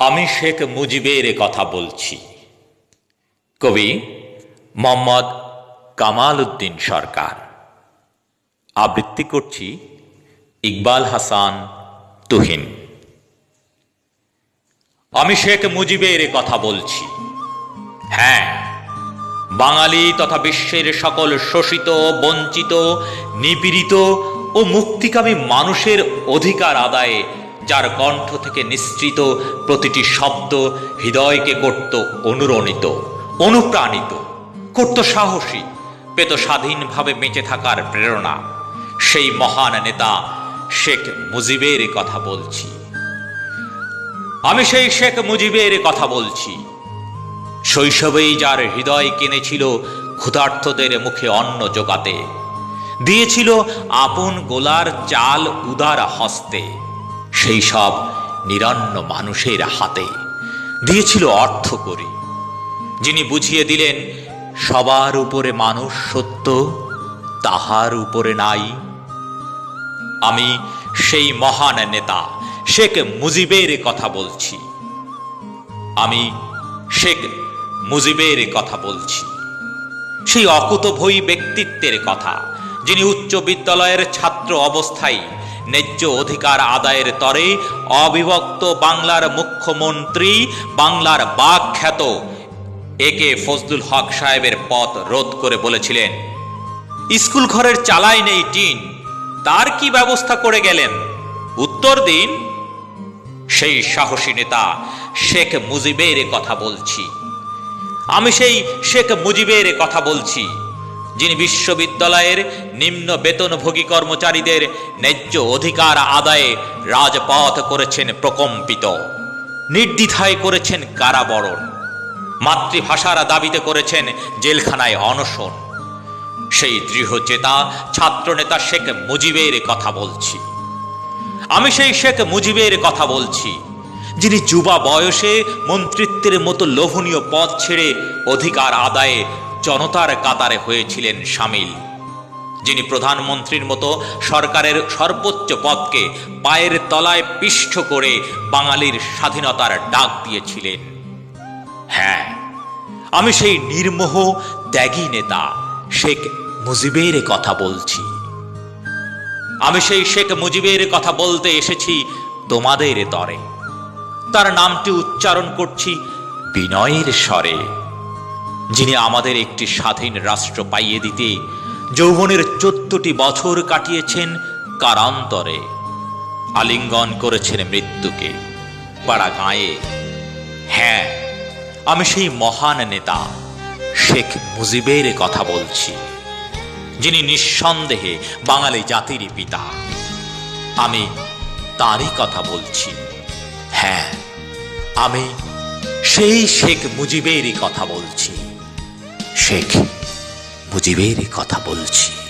আমি শেখ মুজিবের কথা বলছি। কবি মোহাম্মদ কামাল উদ্দিন সরকার। আবৃত্তি করছি ইকবাল হাসান তুহিন। আমি শেখ মুজিবের কথা বলছি। হ্যাঁ বাঙালি তথা বিশ্বের সকল শোষিত, বঞ্চিত, নিপীড়িত ও মুক্তিকামী মানুষের অধিকার আদায়ে যার কণ্ঠ থেকে নিঃসৃত প্রতিটি শব্দ হৃদয়কে করত অনুরণিত, অনুপ্রাণিত, করত সাহসী, পেত স্বাধীনভাবে বেঁচে থাকার প্রেরণা। সেই মহান নেতা শেখ মুজিবের কথা বলছি। আমি সেই শেখ মুজিবের কথা বলছি। শৈশবেই যার হৃদয় কিনেছিল ক্ষুধার্থদের মুখে অন্ন জোগাতে, দিয়েছিল আপন গোলার চাল উদার হস্তে। সেই সব নিরন্ন মানুষের হাতে দিয়েছিল অর্থ করি, যিনি বুঝিয়ে দিলেন, সবার উপরে মানুষ সত্য, তাহার উপরে নাই। আমি সেই মহান নেতা, শেখ মুজিবের কথা বলছি। আমি শেখ মুজিবের কথা বলছি। সেই অকুতভয়ী ব্যক্তিত্বের কথা যিনি উচ্চ বিদ্যালয়ের ছাত্র অবস্থায় ন্যায্য অধিকার আদায়ের তরে অবিভক্ত বাংলার মুখ্যমন্ত্রী, বাংলার বাক খ্যাত এ কে ফজলুল হক সাহেবের পথ রোধ করে বলেছিলেন, স্কুল ঘরের চালাই নেই টিন, তার কি ব্যবস্থা করে গেলেন? উত্তর দিন, সেই সাহসী নেতা শেখ মুজিবের কথা বলছি। আমি সেই শেখ মুজিবের কথা বলছি। যিনি বিশ্ববিদ্যালয়ের নিম্ন বেতনভোগী কর্মচারীদের ন্যায্য অধিকার আদায়ে রাজপথ করেছেন প্রকম্পিত, নির্দ্বিধায় করেছেন কারাবরণ, মাতৃভাষার দাবিতে করেছেন জেলখানায় অনশন। সেই দৃঢ়চেতা ছাত্রনেতা শেখ মুজিবের কথা বলছি। আমি সেই শেখ মুজিবের কথা বলছি, যিনি যুবা বয়সে মন্ত্রিত্বের মতো লোভনীয় পদ ছেড়ে অধিকার আদায়ে জনতার কাতারে হয়েছিলেন সামিল, যিনি প্রধানমন্ত্রীর মতো সরকারের সর্বোচ্চ পদকে পায়ের তলায় পিষ্ঠ করে বাঙালির স্বাধীনতার ডাক দিয়েছিলেন। হ্যাঁ আমি সেই নির্মোহ, ত্যাগী নেতা শেখ মুজিবের কথা বলছি। আমি সেই শেখ মুজিবের কথা বলতে এসেছি তোমাদের তরে। তার নামটি উচ্চারণ করছি বিনয়ের স্বরে। যিনি আমাদের একটি স্বাধীন রাষ্ট্র পাইয়ে দিতে যৌবনের চোদ্দটি বছর কাটিয়েছেন কারান্তরে। আলিঙ্গন করেছেন মৃত্যুকে পাড়া গায়ে হ্যাঁ আমি সেই মহান নেতা শেখ মুজিবের কথা বলছি, যিনি নিঃসন্দেহে বাঙালি জাতির পিতা। আমি তারই কথা বলছি। হ্যাঁ আমি সেই শেখ মুজিবেরই কথা বলছি। শেখ মুজিবেরই কথা বলছি।